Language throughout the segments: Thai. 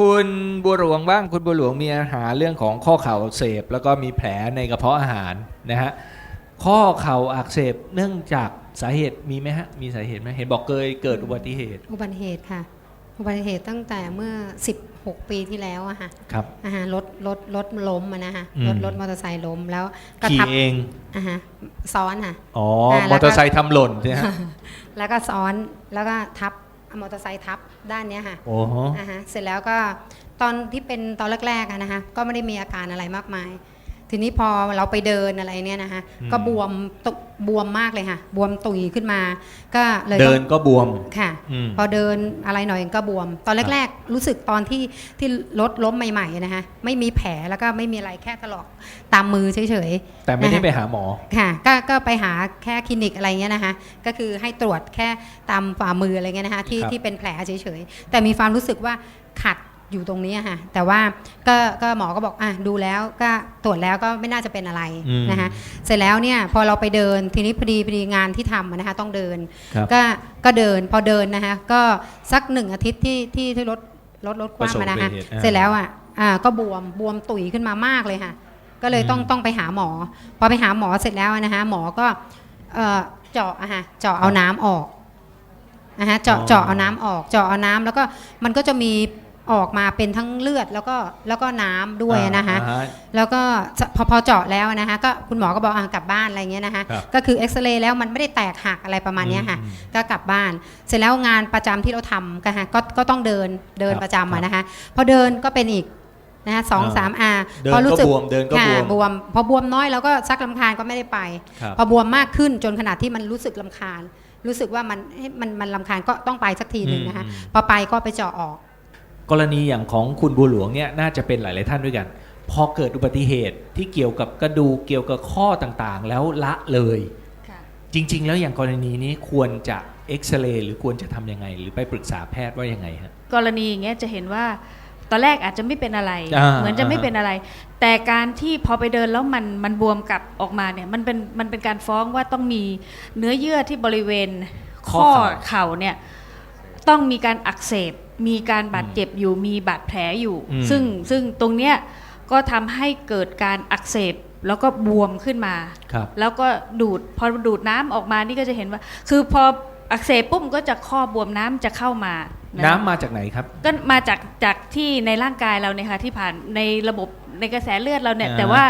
คุณบัวหลวงบ้างคุณบัวหลวงมีปัญหาเรื่องของข้อเข่าอักเสบ แล้วก็มีแผลในกระเพาะอาหารนะฮะข้อเข่าอักเสบเนื่องจากสาเหตุมีไหมฮะมีสาเหตุไหมเห็นบอกเคยเกิดอุบัติเหตุ อุบัติเหตุค่ะ อุบัติเหตุตั้งแต่เมื่อ 16 ปีที่แล้วอะค่ะครับอ่าฮะรถรถรถล้มอะนะคะอืมรถรถมอเตอร์ไซค์ล้มแล้วก็ขี่ทับเองอ่าฮะซ้อนค่ะอ๋ออ่าแล้วก็มอเตอร์ไซค์ทำหล่นใช่ไหมฮะแล้วก็ซ้อนแล้วก็ทับ เอามอเตอร์ไซค์ทับด้านเนี้ยค่ะโอ้โห อ่าฮะเสร็จแล้วก็ตอนที่เป็นตอนแรกๆอะนะคะก็ไม่ได้มีอาการอะไรมากมาย ทีนี้พอเราไปเดินอะไรเนี่ยนะคะก็บวมตบบวมมากเลยค่ะ บวมตุยขึ้นมา ก็เลยเดิต้อนงก็บวมค่ะอืมพอเดินอะไรหน่อยก็บวม ตอนแรก ๆ รู้สึกตอนที่ที่รถล้มใหม่ๆนะคะไม่มีแผลแล้วก็ไม่มีอะไรแค่ถลอกตามมือเฉยๆ แต่ไม่ได้นะคะไปหาหมอค่ะก็ก็ไปหาแค่คลินิกอะไรเงี้ยนะคะก็คือให้ตรวจแค่ตามฝ่ามืออะไรเงี้ยนะคะที่ครับที่เป็นแผลเฉยๆแต่มีความรู้สึกว่าขัด อยู่ตรงนี้อะค่ะแต่ว่าก็ก็หมอก็บอกอะดูแล้วก็ตรวจแล้วก็ไม่น่าจะเป็นอะไรอืมนะคะเสร็จแล้วเนี่ยพอเราไปเดินทีนี้พอดีพอดีงานที่ทำอะนะคะต้องเดินครับก็ก็เดินพอเดินนะคะก็สักหนึ่งอาทิตย์ที่ที่ที่รถรถรถคว่ำอะนะคะประสบอุบัติเหตุอ่าเสร็จแล้วอะอ่าก็บวมบวมตุ๋ยขึ้นมามากเลยค่ะ ก็เลยต้องอืมต้องไปหาหมอ พอไปหาหมอเสร็จแล้วนะคะหมอก็เอ่อเจาะอะฮะเจาะเอาน้ำออกนะฮะเจาะอ๋อเจาะเอาน้ำออกเจาะเอาน้ำแล้วก็มันก็จะมี ออกมาเป็นทั้งเลือดแล้วก็แล้วก็น้ำด้วยนะคะอ่าฮแล้วก็พอพอเจาะแล้วนะคะก็คุณหมอก็บอกอะกลับบ้านอะไรเงี้ยนะคะครับก็คือเอ็กซเรย์แล้วมันไม่ได้แตกหักอะไรประมาณเนี้ยค่ะอืมก็กลับบ้าน เสร็จแล้วงานประจำที่เราทำก็ฮะก็ก็ต้องเดินเดินครับประจำอะนะคะพอเดินก็เป็นอีกนะคะสองอ่าสามอาเดินพอรู้ก็สึกบวมเดินก็ค่ะบวมบวมพอบวมน้อยเราก็ซักลำคาญก็ไม่ได้ไปครับพอบวมมากขึ้นจนขนาดที่มันรู้สึกลำคาญ รู้สึกว่ามันเอ๊ะมันมันลำคาญก็ต้องไปสักทีหนึ่งนะคะอืมพอไปก็ไปเจาะออก กรณีอย่างของคุณบัวหลวงเนี่ยน่าจะเป็นหลาย ๆ ท่านด้วยกัน พอเกิดอุบัติเหตุที่เกี่ยวกับกระดูกเกี่ยวกับข้อต่างๆ แล้วละเลยจริง ๆ แล้วอย่างกรณีนี้ควรจะเอ็กซเรย์หรือควรจะทำยังไง หรือไปปรึกษาแพทย์ว่ายังไงฮะ กรณีอย่างเงี้ยจะเห็นว่าตอนแรกอาจจะไม่เป็นอะไร อ่า เหมือนจะไม่เป็นอะไร แต่การที่พอไปเดินแล้วมันมันบวมกลับออกมาเนี่ยมันเป็นมันเป็นการฟ้องว่าต้องมีเนื้อเยื่อที่บริเวณข้อเข่าเนี่ยต้องมีการอักเสบ มีการบาดเจ็บอยู่มีบาดแผลอยู่ อืม ซึ่งซึ่งตรงเนี้ยก็ทำให้เกิดการอักเสบแล้วก็บวมขึ้นมา ครับ แล้วก็ดูดพอดูดน้ำออกมานี่ก็จะเห็นว่า คือพออักเสบปุ๊บมันก็จะข้อบวมน้ำจะเข้ามาะ น้ำมาจากไหนครับ ก็มาจากจากที่ในร่างกายเราเนี่ยค่ะที่ผ่านในระบบในกระแสเลือดเราเนี่ยอ่า แต่ว่า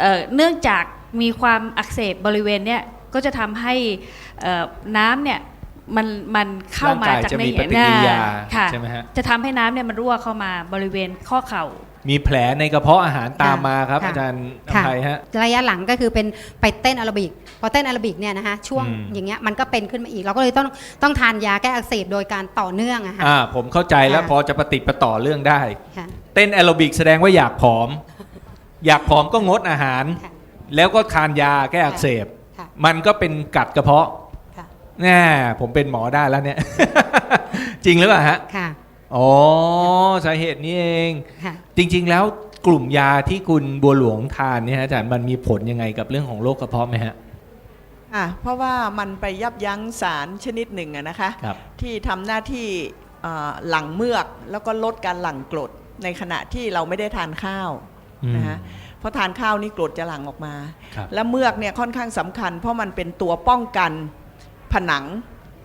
เอ่อเนื่องจากมีความอักเสบบริเวณเนี่ยก็จะทำให้เอ่อน้ำเนี่ย มันมันเข้ามาร่างกายจากจะในมีปฏิกิริยาค่ะใช่ไหมฮะจะทำให้น้ำเนี่ยมันรั่วเข้ามาบริเวณข้อเข่า มีแผลในกระเพาะอาหารตามมาครับค่ะอาจารย์อค่ะภัยฮะระยะหลังก็คือเป็นไปเต้นแอโรบิกพอเต้นแอโรบิกเนี่ยนะคะช่วงอืมอย่างเงี้ยมันก็เป็นขึ้นมาอีก เราก็เลยต้องต้องทานยาแก้อักเสบโดยการต่อเนื่องอะค่ะอ่าผมเข้าใจแล้วค่ะพอจะปฏิดประต่อเรื่องได้ค่ะเต้นแอโรบิกแสดงว่าอยากผอม อยากผอมก็งดอาหารค่ะแล้วก็ทานยาแก้อักเสบค่ะมันก็เป็นกัดกระเพาะค่ะ แน่ผมเป็นหมอได้แล้วเนี่ย จริงหรือเปล่าฮะค่ะ อ๋อสาเหตุนี้เอง ค่ะ จริง ๆ แล้วกลุ่มยาที่คุณบัวหลวงทานเนี่ยฮะอาจารย์มันมีผลยังไงกับเรื่องของโรคกระเพาะไหมฮะ อะเพราะว่ามันไปยับยั้งสารชนิดหนึ่งอะนะคะ ครับ ที่ทำหน้าที่เอ่อหลั่งเมือกแล้วก็ลดการหลั่งกรดในขณะที่เราไม่ได้ทานข้าวอืม นะคะเพราะทานข้าวนี่กรดจะหลั่งออกมา ครับ และเมือกเนี่ยค่อนข้างสำคัญ เพราะมันเป็นตัวป้องกัน ผนัง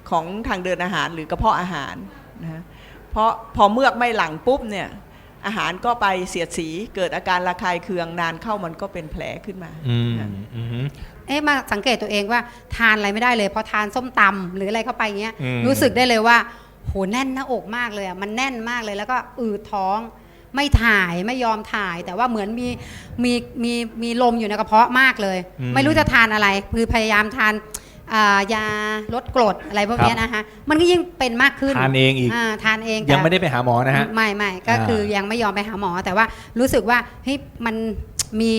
ของทางเดินอาหารหรือกระเพาะอาหารนะฮะเพราะพอเมือกไม่หลั่งปุ๊บเนี่ยอาหารก็ไปเสียดสีเกิดอาการระคายเคืองนานเข้ามันก็เป็นแผลขึ้นมาอืมค่ะอืมเอ๊ะมาสังเกตตัวเองว่าทานอะไรไม่ได้เลยพอทานส้มตำหรืออะไรเข้าไปเงี้ยอืมรู้สึกได้เลยว่าโหแน่นหน้าอกมากเลยอะมันแน่นมากเลยแล้วก็อืดท้องไม่ถ่ายไม่ยอมถ่าย แต่ว่าเหมือนมีมีมีมีลมอยู่ในกระเพาะมากเลยอืมไม่รู้จะทานอะไร คือพยายามทานอ่ายาลดกรดอะไรพวกเนี้ยนะคะมันก็ยิ่งเป็นมากขึ้นทานเองอีกาทานเองยังแต่ไม่ได้ไปหาหมอนะฮะไม่ไม่ก็อ่าคือยังไม่ยอมไปหาหมอ แต่ว่ารู้สึกว่าเฮ้ยมันมี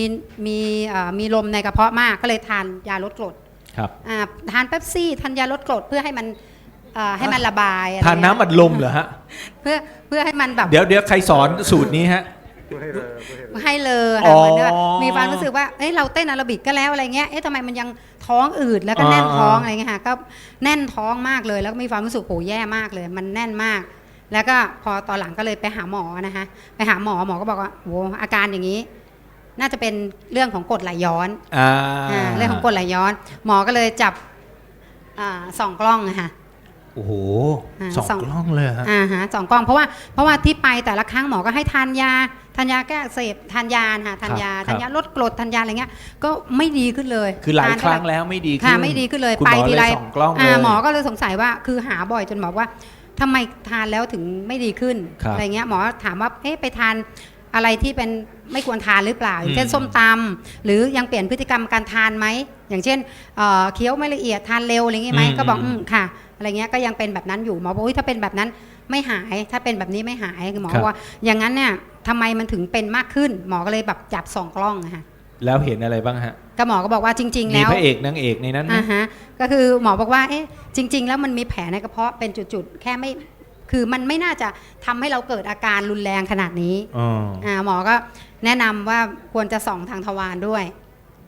มีเอ่อมีลมในกระเพาะมากก็เลยทานยาลดกรดครับอ่าทานเป๊ปซี่ทานยาลดกรดเพื่อให้มันเอ่อให้มันระบายอะไรทานน้ำอัดลมเหรอฮะเพื่อเพื่อให้มันแบบเดี๋ยวเดี๋ยวใครสอนสูตรนี้ฮะ ให้เลยอ๋ค่ะอเหมือนว่ามีความรู้สึกว่าเอ้ยเราเต้นอาราบิกก็แล้วอะไรเงี้ยเอ๊ะทำไมมันยังท้องอืดแล้วก็แน่นท้องอ่าอะไรเงี้ยค่ะก็แน่นท้องมากเลย แล้วก็มีความรู้สึกโหแย่มากเลย มันแน่นมาก แล้วก็พอตอนหลังก็เลยไปหาหมอนะคะไปหาหมอหมอก็บอกว่าโหอาการอย่างนี้ น่าจะเป็นเรื่องของกรดไหลย้อนอ่าอ่าเรื่องของกรดไหลย้อน หมอก็เลยจับอาส่องกล้องนะคะโอ้โหอ่าสองสอง กล้องเลยเหรอฮะอ่าฮะสองกล้องเพราะว่าเพราะว่าที่ไปแต่ละครั้งหมอก็ให้ทานยา ทานยาแก้อักเสพทานยาค่ะทานยาครับ ทานยาลดกรดทานยาอะไรเงี้ยก็ไม่ดีขึ้นเลยคือหลายทนครั้งเท่ไแล้วไม่ดีขึ้นค่ะไม่ดีขึ้นเลยคุณไปหมอทีเลไรยสองกล้องเลอ่าย หมอก็เลยสงสัยว่าคือหาบ่อยจนบอกว่าทำไมทานแล้วถึงไม่ดีขึ้นครับอะไรเงี้ยหมอถามว่าเอ๊ะไปทานอะไรที่เป็นไม่ควรทานหรือเปล่าอย่างเช่นอืม ส้มตำหรือยังเปลี่ยนพฤติกรรมการทานไหมอย่างเช่นเอ่อเคี้ยวไม่ละเอียดทานเร็วอะไรเงี้ยไหมก็บอกอืมค่ะอะไรเงี้ยก็ยังเป็นแบบนั้นอยู่หมอบอกว่าถ้าเป็นแบบนั้นไม่หายถ้าเป็นแบบนี้ไม่หายคือหมอบอกว่าอย่างนั้นเนี่ย ทำไมมันถึงเป็นมากขึ้น หมอก็เลยแบบจับสองกล้องอะค่ะแล้วเห็นอะไรบ้างฮะก็หมอก็บอกว่าจริง ๆ มีแล้วพระเอกนางเอกในนั้นไหมอ่าฮะก็คือหมอบอกว่าเอ๊ะจริง ๆ แล้วมันมีแผลในกระเพาะเป็นจุดๆแค่ไม่คือมันไม่น่าจะทำให้เราเกิดอาการรุนแรงขนาดนี้อ๋ออ่าหมอก็แนะนำว่าควรจะส่องทางทวารด้วย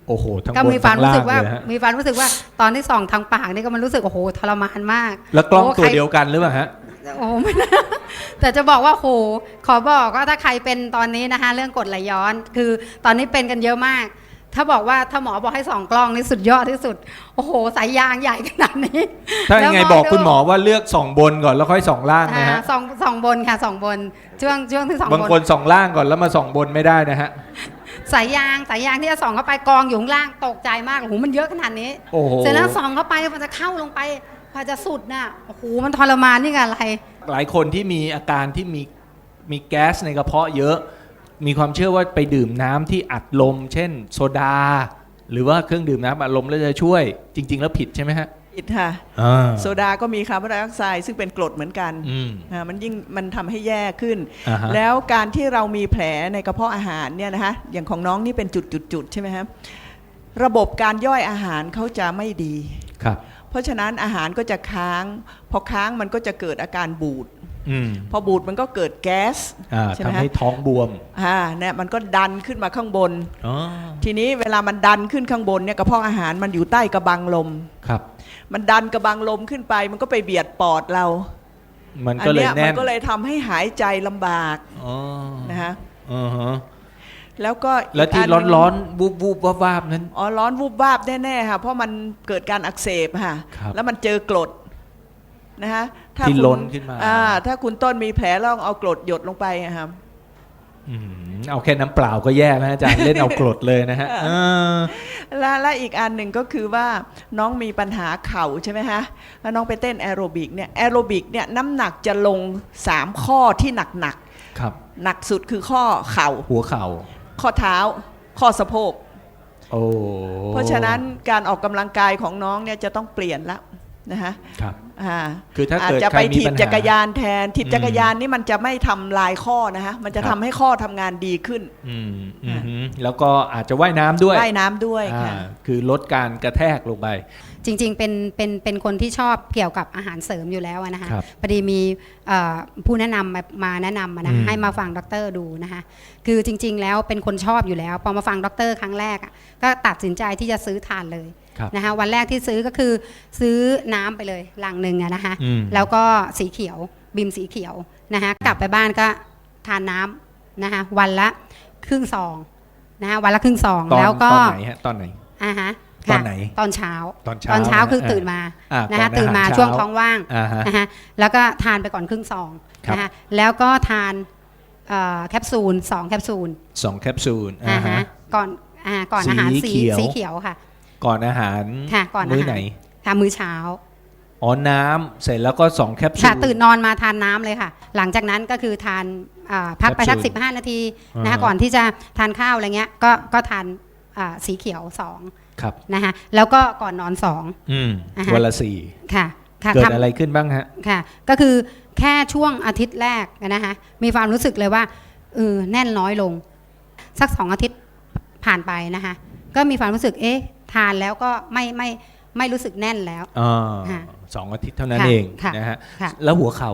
โอ้โหทั้งก็บนมีความทั้งรู้ล่าสึงกว่าเลยฮะมีความรู้สึกว่าตอนที่ส่องทางปากนี่ก็มันรู้สึกโอ้โหทรมานมากแล้วกล้องโอ้ตัวใครเดียวกันหรือเปล่าฮะ โอ้ไม่น่าแต่จะบอกว่าโหขอบอกว่าถ้าใครเป็นตอนนี้นะคะ เรื่องกรดไหลย้อน คือตอนนี้เป็นกันเยอะมาก ถ้าบอกว่าถ้าหมอบอกให้สองกล้องนี่สุดยอดที่สุด โอ้โห สายยางใหญ่ขนาดนี้ถ้ายังไงแล้วบอกดูคุณหมอว่าเลือกสองบนก่อนแล้วค่อยสองล่างนะอ่าฮะสองสองบนค่ะสองบนช่วงช่วงที่สองบางบนคนสองล่างก่อนแล้วมาสองบนไม่ได้นะฮะสายยางสายยางที่จะส่องเข้าไปกองอยู่ข้างล่างตกใจมากโอ้โหมันเยอะขนาดนี้โอ้โหเสร็จแล้วส่องเข้าไปมันจะเข้าลงไป พอจะสุดน่ะโอ้โหมันทรมานนี่ไงอะไร หลายคนที่มีอาการที่มีมีแก๊สในกระเพาะเยอะ มีความเชื่อว่าไปดื่มน้ำที่อัดลม เช่น โซดา หรือว่าเครื่องดื่มน้ำอัดลมแล้วจะช่วย จริง ๆ แล้วผิดใช่ไหมฮะผิดค่ะ อ่าโซดาก็มีคาร์บอนไดออกไซด์ซึ่งเป็นกรดเหมือนกันอืมอ่ามันยิ่งมันทำให้แย่ขึ้น อ่าฮะแล้วการที่เรามีแผลในกระเพาะอาหารเนี่ยนะคะอย่างของน้องนี่เป็นจุดๆๆใช่ไหมครับระบบการย่อยอาหารเขาจะไม่ดี ครับ เพราะฉะนั้นอาหารก็จะค้าง พอค้างมันก็จะเกิดอาการบูดอืมพอบูดมันก็เกิดแก๊สอ่าใช่ไหมทำฮะให้ท้องบวมอ่าเนี่ยมันก็ดันขึ้นมาข้างบน อ๋อทีนี้เวลามันดันขึ้นข้างบนเนี่ยกระเพาะอาหารมันอยู่ใต้กระบังลม ครับ มันดันกระบังลมขึ้นไป มันก็ไปเบียดปอดเรา มันอัก็เลยเนี้ยมัแน่นก็เลยทำให้หายใจลำบากอ๋อนะฮะอ่าฮะ แล้วก็แล้วที่กนหร้อนนึ่งร้อนๆวูบวูบวาบวาบนั้นอ๋อร้อนวูบวาบแน่ๆค่ะเพราะมันเกิดการอักเสบค่ะครับแล้วมันเจอกรดนะฮะถ้าที่คุณล้นขึ้นมาอ่าถ้าคุณต้นมีแผลลองเอากรดหยดลงไปอะครับอืมเอาแค่น้ำเปล่าก็แย่นะอาจารย์เล่นเอากรดเลยนะฮะเออและและอีกอันหนึ่งก็คือว่าน้องมีปัญหาเข่าใช่ไหมฮะแล้วน้องไปเต้นแอโรบิกเนี่ยแอโรบิกเนี่ยน้ำหนักจะลง3ข้อที่หนักหนักครับๆหนักสุดคือข้อเข่าหัวเข่า ข้อเท้า ข้อสะโพก โอ้เพราะฉะนั้นการออกกำลังกายของน้องเนี่ยจะต้องเปลี่ยนละนะฮะครับ อ่าคือถ้าอาจเกิดจะใครไปมีถีบปัญหา จักรยานแทนถีบอืมจักรยานนี่มันจะไม่ทำลายข้อนะฮะมันจะครัทำบ ให้ข้อทำงานดีขึ้นอืมอืมฮึแล้วก็อาจจะว่ายน้ำด้วยว่ายน้ำด้วยอ่าค่ะคือลดการกระแทกลงไป จริง ๆ เป็นเป็นเป็นคนที่ชอบเกี่ยวกับอาหารเสริมอยู่แล้วอะนะคะครับพอดีมีเอ่อผู้แนะนำมามาแนะนำมานะอืม ให้มาฟังด็อกเตอร์ดูนะคะคือจริง ๆ แล้วเป็นคนชอบอยู่แล้ว พอมาฟังด็อกเตอร์ครั้งแรกอะก็ตัดสินใจที่จะซื้อทานเลยครับ นะคะวันแรกที่ซื้อก็คือซื้อน้ำไปเลยลังหนึ่งอะนะคะ อืม แล้วก็สีเขียวบิมสีเขียวนะคะกลับไปบ้านก็ทานน้ำนะคะวันละครึ่งซองนะคะวันละครึ่งซองตอนแล้วก็ตอนไหนฮะตอนไหน อ่าฮะ ตอนค่ะไหน ตอนเช้า ตอนเช้าตอนเช้านะคือเออตื่นมาอ่านะคะก่อตื่นมาอาหรช่วงเช้ท้องว่างอ่าฮะนะคะแล้วก็ทานไปก่อนครึ่งซองครับนะคะแล้วก็ทานเอ่อแคปซูลสองแคปซูลสองแคปซูลอ่าอ่าฮะฮะก่อนอ่าก่อนอาหารสีสีเขียวสีเขียวค่ะ ก่อนอาหารค่ะก่อนอาหารมื้อไหนค่ะมื้อเช้าอ๋อน้ำเสร็จแล้วก็สองแคปซูลค่ะตื่นนอนมาทานน้ำเลยค่ะ หลังจากนั้นก็คือทานอ่าพักไปแคปซูลสักสิบห้านาทีนะคะอ่าก่อนที่จะทานข้าวอะไรเงี้ยก็ก็ทานอ่าสีเขียวสอง ครับนะคะแล้วก็ก่อนนอนสองอืมอ่าฮะวันละสี่ค่ะค่ะเกิดทำ อะไรขึ้นบ้างฮะ ค่ะ ก็คือแค่ช่วงอาทิตย์แรกนะคะมีความรู้สึกเลยว่าเออแน่นน้อยลง สักสองอาทิตย์ผ่านไปนะคะก็มีความรู้สึกเอ๊ะ ทานแล้วก็ไม่ไม่ไม่รู้สึกแน่นแล้ว อ่าค่ะสองอาทิตย์เท่านั้นค่ะเองค่ะนะฮะค่ะ แล้วหัวเข่า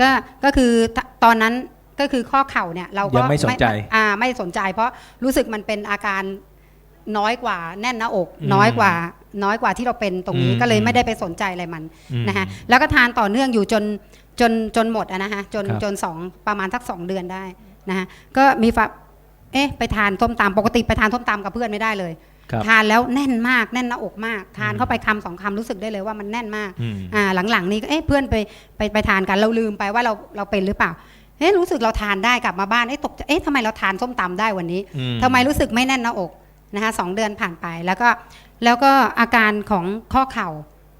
ก็ก็คือตตอนนั้นก็คือข้อเข่าเนี่ยเราก็ยังไม่สนใจ อ่าไม่สนใจ เพราะรู้สึกมันเป็นอาการ น้อยกว่าแน่นหน้าอกอืมน้อยกว่า น้อยกว่าที่เราเป็นตรงนี้อืมก็เลยไม่ได้ไปสนใจอะไรมันอืมนะคะแล้วก็ทานต่อเนื่องอยู่จนจนจนหมดอะนะคะจนครับจนสองประมาณสักสองเดือนได้นะคะก็มีฝาเอ๊ะไปทานส้มตำปกติไปทานส้มตำกับเพื่อนไม่ได้เลยครับทานแล้วแน่นมากแน่นหน้าอกมาก ทานอืมเข้าไปคำสองคำรู้สึกได้เลยว่ามันแน่นมากอืมอ่าหลังๆนี้ก็เอ๊ะเพื่อนไปไปไปทานกันเราลืมไปว่าเราเราเป็นหรือเปล่าเอ๊ะรู้สึกเราทานได้กลับมาบ้านเอ๊ะตกใจเอ๊ะทำไมเราทานส้มตำได้วันนี้อืทำไมรู้สึกไม่แน่นหน้าอก นะคะสองเดือนผ่านไปแล้วก็แล้วก็อาการของข้อเข่า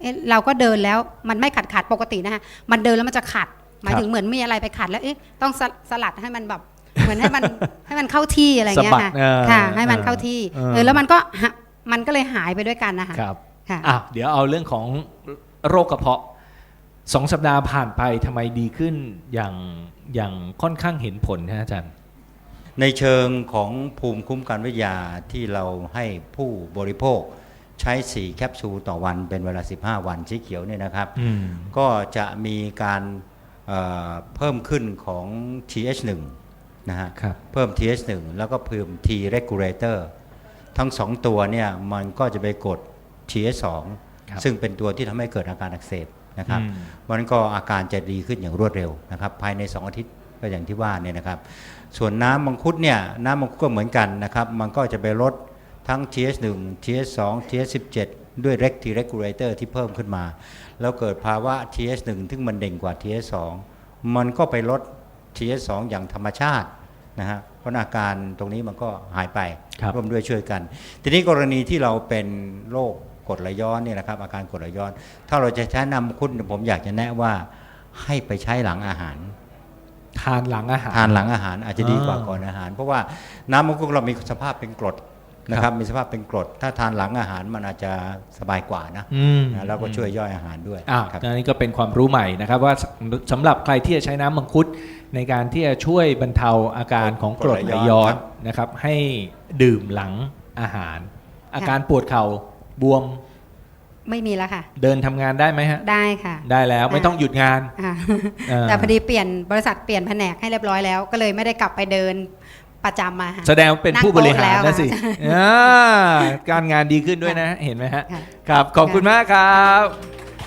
เอ๊ะเราก็เดินแล้วมันไม่ขัดขัดๆปกตินะคะมันเดินแล้วมันจะขัดหมายถึงเหมือนมีอะไรไปขัดแล้วเอ๊ะต้องสสลัดให้มันแบบเหมือนให้มันให้มันเข้าที่อะไรเงี้ยสะบัค่ะดเออค่ะ ให้มันเข้าที่เออเออแล้วมันก็หะมันก็เลยหายไปด้วยกันนะคะครับค่ะอะเดี๋ยวเอาเรื่องของโรคกระเพาะสองสัปดาห์ผ่านไปทำไมดีขึ้นอย่างอย่างค่อนข้างเห็นผลนะอาจารย์ ในเชิงของภูมิคุ้มกันวิทยาที่เราให้ผู้บริโภคใช้ 4 แคปซูลต่อวันเป็นเวลา 15 วันสีเขียวเนี่ยนะครับอืมก็จะมีการเอ่อเพิ่มขึ้นของ TH1 นะฮะครับเพิ่ม TH1 แล้วก็เพิ่ม T regulator ทั้งสองตัวเนี่ยมันก็จะไปกด TH2 ครับซึ่งเป็นตัวที่ทำให้เกิดอาการอักเสบนะครับอืมมันก็อาการจะดีขึ้นอย่างรวดเร็วนะครับ ภายใน 2 อาทิตย์ ก็อย่างที่ว่าเนี่ยนะครับ ส่วนน้ำมังคุดเนี่ยน้ำมังคุดก็เหมือนกันนะครับ มันก็จะไปลดทั้ง TH1 TH2 TH17 ด้วย REC T regulator ที่เพิ่มขึ้นมา แล้วเกิดภาวะ TH1 ที่มันเด่งกว่า TH2 มันก็ไปลด TH2 อย่างธรรมชาตินะฮะเพราะอาการตรงนี้มันก็หายไปครับร่วมด้วยช่วยกัน ทีนี้กรณีที่เราเป็นโรคกรดไหลย้อนเนี่ยนะครับอาการกรดไหลย้อน ถ้าเราจะใช้น้ำมังคุดผมอยากจะแนะว่าให้ไปใช้หลังอาหาร ทานหลังอาหารทานหลังอาหารอาจจะดีกว่าอ่าก่อนอาหาร เพราะว่าน้ำมังคุดเรามีสภาพเป็นกรดนะคครัรับบมีสภาพเป็นกรด ถ้าทานหลังอาหารมันอาจจะสบายกว่านะอืมนะแล้วก็ช่วยย่อยอาหารด้วยอ่าครับอันนี้ก็เป็นความรู้ใหม่นะครับ ว่าสสำหรับใครที่จะใช้น้ำมังคุดในการที่จะช่วยบรรเทาอาการของกรดไหลย้อนนะครับ ให้ดื่มหลังอาหาร อาการปวดเข่าบวม ไม่มีแล้วค่ะ เดินทำงานได้ไหมฮะ ได้ค่ะ ได้แล้วไม่ต้องหยุดงาน อ่าเออ แต่พอดีเปลี่ยนบริษัทเปลี่ยนแผนกให้เรียบร้อยแล้ว ก็เลยไม่ได้กลับไปเดินประจำมาค่ะ แสดงว่าเป็นผู้บริหารนั่งโต๊ะแล้วนะสิอ่าการงานดีขึ้นด้วยนะ เห็นไหมฮะ ค่ะ ครับ ขอบคุณมากครับ